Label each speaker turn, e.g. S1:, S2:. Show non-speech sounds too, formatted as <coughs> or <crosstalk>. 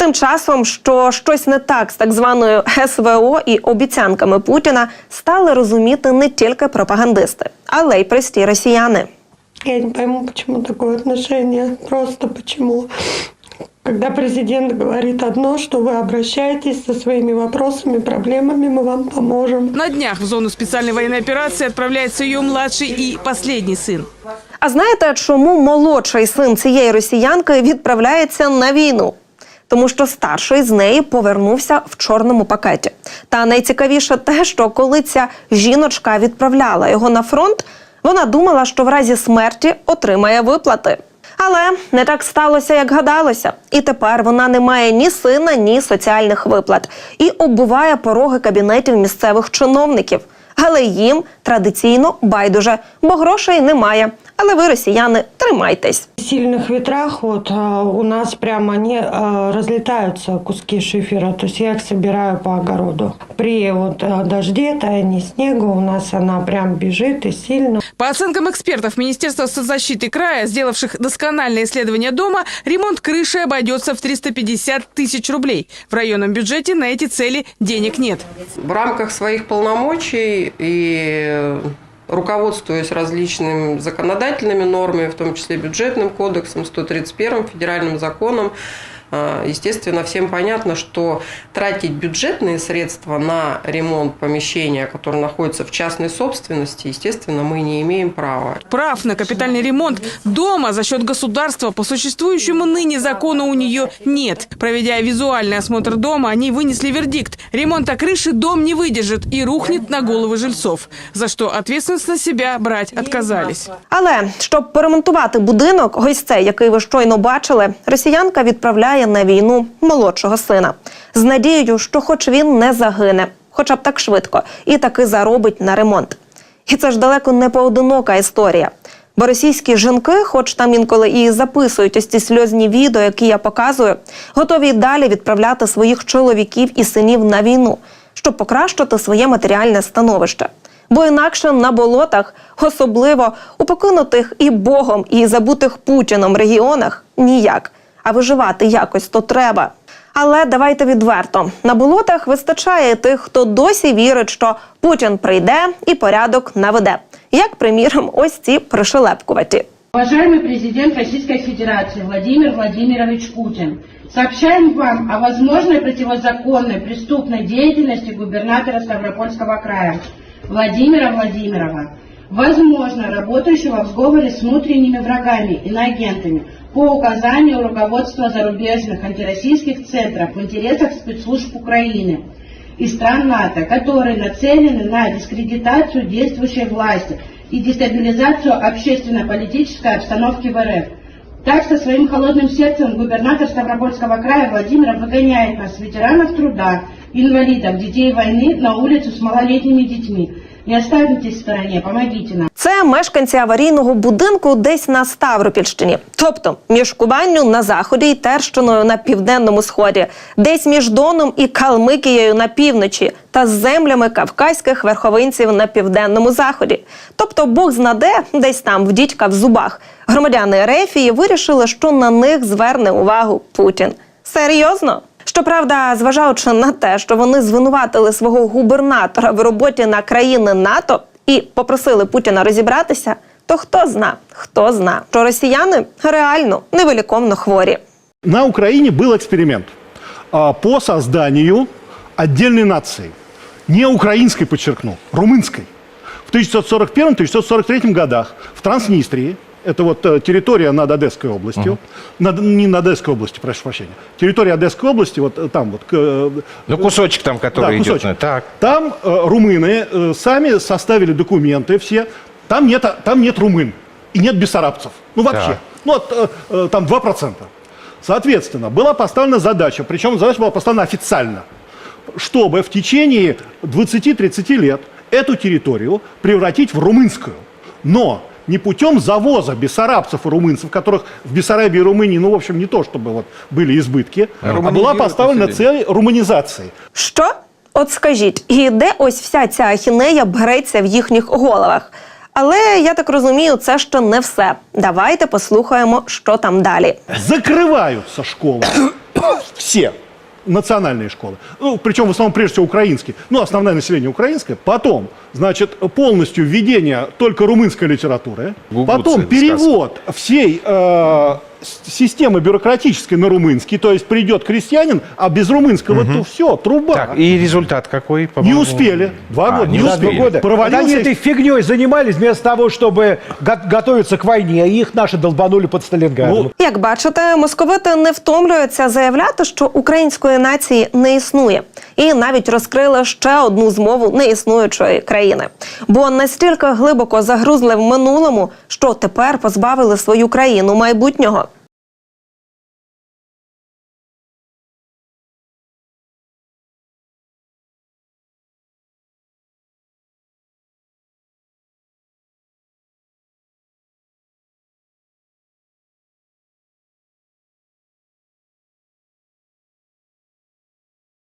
S1: Тим часом, що щось не так з так званою СВО і обіцянками Путіна, стали розуміти не тільки пропагандисти, але й прості росіяни.
S2: Я не пойму, почему такое отношение. Просто почему. Когда президент говорит одно, что вы обращаетесь со своими вопросами, проблемами, мы вам поможем.
S3: На днях в зону специальной военной операции отправляется ее младший и последний сын.
S1: А знаєте, чому молодший син цієї росіянки відправляється на війну? Тому що старший з неї повернувся в чорному пакеті. Та найцікавіше те, що коли ця жіночка відправляла його на фронт, вона думала, що в разі смерті отримає виплати. Але не так сталося, як гадалося. І тепер вона не має ні сина, ні соціальних виплат і оббиває пороги кабінетів місцевих чиновників. Але їм традиційно байдуже, бо грошей немає. Але ви, росіяни, тримайтесь.
S2: В сильных ветрах вот а, у нас прямо они а, разлетаются куски шифера, то есть я их собираю по огороду. При вот а, дожде, таянии снега у нас она прям бежит и сильно.
S3: По оценкам экспертов Министерства соцзащиты края, сделавших доскональное исследование дома, ремонт крыши обойдется в 350 тысяч рублей. В районном бюджете на эти цели денег нет.
S4: В рамках своих полномочий и руководствуясь различными законодательными нормами, в том числе бюджетным кодексом, 131 федеральным законом, э, Естественно, всем понятно, что тратить бюджетные средства на ремонт помещения, которое находится в частной собственности, естественно, мы не имеем права.
S3: Прав на капитальный ремонт дома за счет государства по существующему ныне закону у нее нет. Проведя визуальный осмотр дома, они вынесли вердикт. Ремонта крыши дом не выдержит и рухнет на головы жильцов, за что ответственность на себя брать отказались.
S1: Але щоб поремонтувати будинок, ось цей, який ви щойно бачили, росіянка відправляє на війну молодшого сина з надією, що, хоч він не загине, хоча б так швидко, і таки заробить на ремонт. І це ж далеко не поодинока історія. Бо російські жінки, хоч там інколи і записують ось ці сльозні відео, які я показую, готові й далі відправляти своїх чоловіків і синів на війну, щоб покращити своє матеріальне становище. Бо інакше на болотах, особливо у покинутих і Богом, і забутих Путіном регіонах, ніяк. А виживати якось то треба. Але давайте відверто: на болотах вистачає тих, хто досі вірить, що Путін прийде і порядок наведе. Як, приміром, ось ці пришелепкуваті.
S5: Уважаемый президент Российской Федерации Владимир Владимирович Путин, сообщаем вам о возможной противозаконной преступной деятельности губернатора Ставропольского края Владимира Владимирова, возможно работающего в сговоре с внутренними врагами, иноагентами, по указанию руководства зарубежных антироссийских центров в интересах спецслужб Украины и стран НАТО, которые нацелены на дискредитацию действующей власти и дестабилизацию общественно-политической обстановки в РФ. Так, со своим холодным сердцем губернатор Ставропольского края Владимир выгоняет нас, ветеранов труда, инвалидов, детей войны, на улицу с малолетними детьми. Не оставайтесь в стороне, помогите нам.
S1: Це мешканці аварійного будинку десь на Ставропільщині, тобто між Кубанню на заході і Терщиною на південному сході, десь між Доном і Калмикією на півночі та з землями кавказьких верховинців на південному заході. Тобто Бог знаде, десь там в дідька в зубах. Громадяни Ерефії вирішили, що на них зверне увагу Путін. Серйозно? Щоправда, зважаючи на те, що вони звинуватили свого губернатора в роботі на країни НАТО і попросили Путіна розібратися, то хто зна, хто зна, що росіяни реально невиліковно хворі.
S6: На Украине был эксперимент а, по созданию отдельной нации. Не украинской, подчеркну, румынской. В 1941-1943 годах в Транснистрии, это вот э, территория над Одесской областью, над- не над Одесской областью, прошу прощения, территория Одесской области, вот э, там вот, к, э,
S7: Ну, кусочек там, который
S6: да,
S7: идет.
S6: кусочек.
S7: на- Так.
S6: Там э, румыны э, сами составили документы все. Там нет, там нет румын и нет бессарабцев. Ну вообще.
S7: Так.
S6: Ну вот э, э, там 2%. Соответственно, была поставлена задача, причем задача была поставлена официально, чтобы в течение 20-30 лет эту территорию превратить в румынскую. Но не путем завоза бессарабцев и румынцев, которых в Бессарабии и Румынии, ну, в общем, не то чтобы вот были избытки, а была
S7: Руманизируют
S6: поставлена
S7: население.
S6: цель руманизации.
S1: Що? От скажіть, і де ось вся ця ахінея береться в їхніх головах? Але я так розумію, це ще не все. Давайте послухаємо, що там далі.
S6: Закрываются школы. <coughs> Все национальные школы. Ну, причем в основном, прежде всего, украинские. Ну, основное население украинское. Потом, значит, полностью введение только румынской литературы.
S7: Гугуцы,
S6: Потом перевод всей э, с- системы бюрократической на румынский. То есть придет крестьянин, а без румынского то все, труба.
S7: Так, и результат какой?
S6: Не
S7: по-моему?
S6: успели. Два
S7: А,
S6: года.
S7: не
S6: Не
S7: успели.
S6: успели.
S8: года.
S6: Провалился
S8: Они этой фигней занимались вместо того, чтобы го- готовиться к войне, и их наши долбанули под Сталинградом.
S6: Ну,
S1: Як бачите, московити не втомлюються заявляти, що української нації не існує, і навіть розкрили ще одну змову неіснуючої країни, бо настільки глибоко загрузли в минулому, що тепер позбавили свою країну майбутнього.